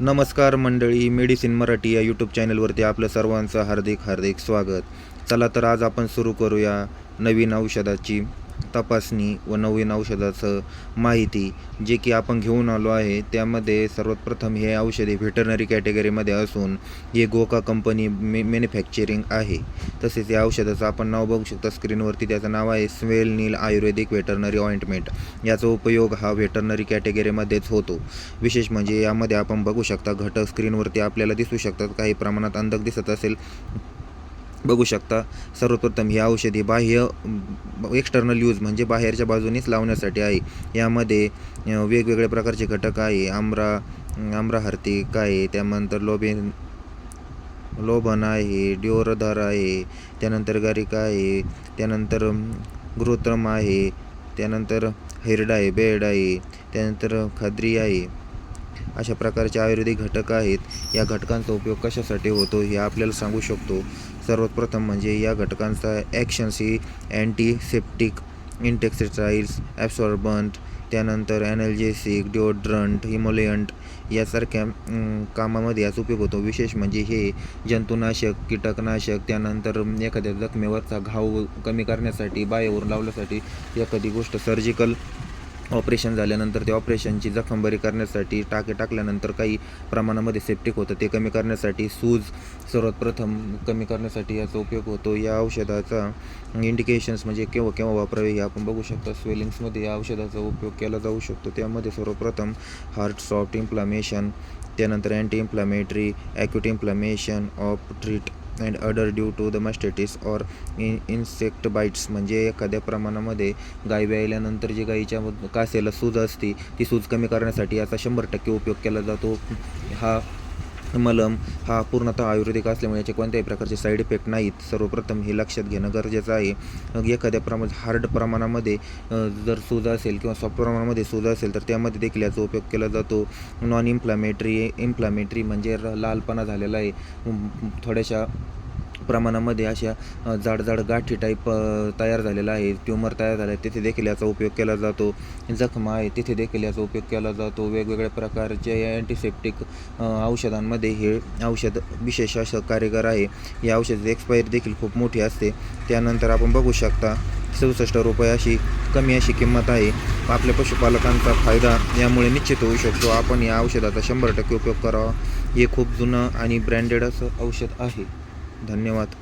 नमस्कार मंडळी मेडिसिन मराठी या यूट्यूब चॅनलवरती आपलं सर्वांचं हार्दिक हार्दिक स्वागत. चला तर आज आपण सुरू करूया नवीन औषधाची तपासणी व नवीन औषधाचं माहिती जे की आपण घेऊन आलो आहे त्यामध्ये सर्वात प्रथम हे औषधे व्हेटरनरी कॅटेगरीमध्ये असून हे गोका कंपनी मे मॅन्युफॅक्चरिंग आहे. तसेच या औषधाचं आपण नाव बघू शकता स्क्रीनवरती त्याचं नाव आहे swell Neel ayurvedic veterinary ointment याचा उपयोग हा व्हेटरनरी कॅटेगरीमध्येच होतो. विशेष म्हणजे यामध्ये आपण बघू शकता घटक स्क्रीनवरती आपल्याला दिसू शकतात. काही प्रमाणात अंधक दिसत असेल बघू शकता. सर्वप्रथम ही औषधी बाह्य एक्सटर्नल यूज म्हणजे बाहेरच्या बाजूनेच लावण्यासाठी आहे. यामध्ये वेगवेगळ्या प्रकारचे घटक आहे. आम्रा आम्रहार्तिक आहे? त्यानंतर लोबेन लोभन आहे ड्योरधर आहे त्यानंतर गारिका आहे त्यानंतर गृत्रम आहे त्यानंतर हिरडा आहे बेड आहे त्यानंतर खद्री आहे. अशा प्रकारचे आयुर्वेदिक घटक आहेत. या घटकांचा उपयोग कशासाठी होतो हे आपल्याला सांगू शकतो. सर्वात प्रथम म्हणजे या घटकांचा ॲक्शन्स ही अँटीसेप्टिक इंटेक्सिटाईल्स ॲब्सॉर्बंट त्यानंतर ॲनल्जेसिक डिओड्रंट हिमोलियंट यासारख्या कामामध्ये याचा उपयोग होतो. विशेष म्हणजे हे जंतुनाशक कीटकनाशक त्यानंतर एखाद्या जखमेवरचा घाव कमी करण्यासाठी बाहेरून लावण्यासाठी एखादी गोष्ट सर्जिकल ऑपरेशन झाल्यानंतर ते ऑपरेशनची जखमबरी करण्यासाठी टाके टाकल्यानंतर काही प्रमाणामध्ये सेप्टिक होतं. ते कमी करण्यासाठी सूज सर्वात प्रथम कमी करण्यासाठी याचा उपयोग होतो. या औषधाचा इंडिकेशन्स म्हणजे केव्हा केव्हा वापरावे हे आपण बघू शकतो. स्वेलिंग्समध्ये या औषधाचा उपयोग केला जाऊ शकतो. त्यामध्ये सर्वप्रथम हार्ट सॉफ्ट इन्फ्लामेशन त्यानंतर anti inflammatory acute inflammation of treat and udder due to the mastitis or in insect bites म्हणजे एखाद्या प्रमाणामध्ये गाय व्यायल्यानंतर जी गाईच्या कासेला सूज असते ती सूज कमी करण्यासाठी याचा शंभर टक्के उपयोग केला जातो. हा मलम हा पूर्णतः आयुर्वेदिक असल्यामुळे याचे कोणत्याही प्रकारचे साईड इफेक्ट नाहीत. सर्वप्रथम हे लक्षात घेणं गरजेचं आहे. एखाद्या प्रमाण हार्ड प्रमाणामध्ये जर सूज असेल किंवा सॉफ्ट प्रमाणामध्ये सूज असेल तर त्यामध्ये देखील याचा उपयोग केला जातो. नॉन इन्फ्लामेटरी इन्फ्लामेटरी म्हणजे र- लालपणा झालेला आहे. थोड्याशा प्रमाणामध्ये अशा जाड जाड गाठी टाईप तयार झालेला आहे ट्युमर तयार झाला आहे तिथे देखील याचा उपयोग केला जातो. जखमा आहे तिथे देखील याचा उपयोग केला जातो. वेगवेगळ्या प्रकारचे अँटीसेप्टिक औषधांमध्ये हे औषध विशेष असं कार्यकर आहे. या औषधाची एक्सपायरी देखील खूप मोठी असते. त्यानंतर आपण बघू शकता सदुसष्ट रुपये अशी कमी अशी किंमत आहे. आपल्या पशुपालकांचा फायदा यामुळे निश्चित होऊ शकतो. आपण या औषधाचा शंभर टक्के उपयोग करावा. हे खूप जुनं आणि ब्रँडेड असं औषध आहे. धन्यवाद.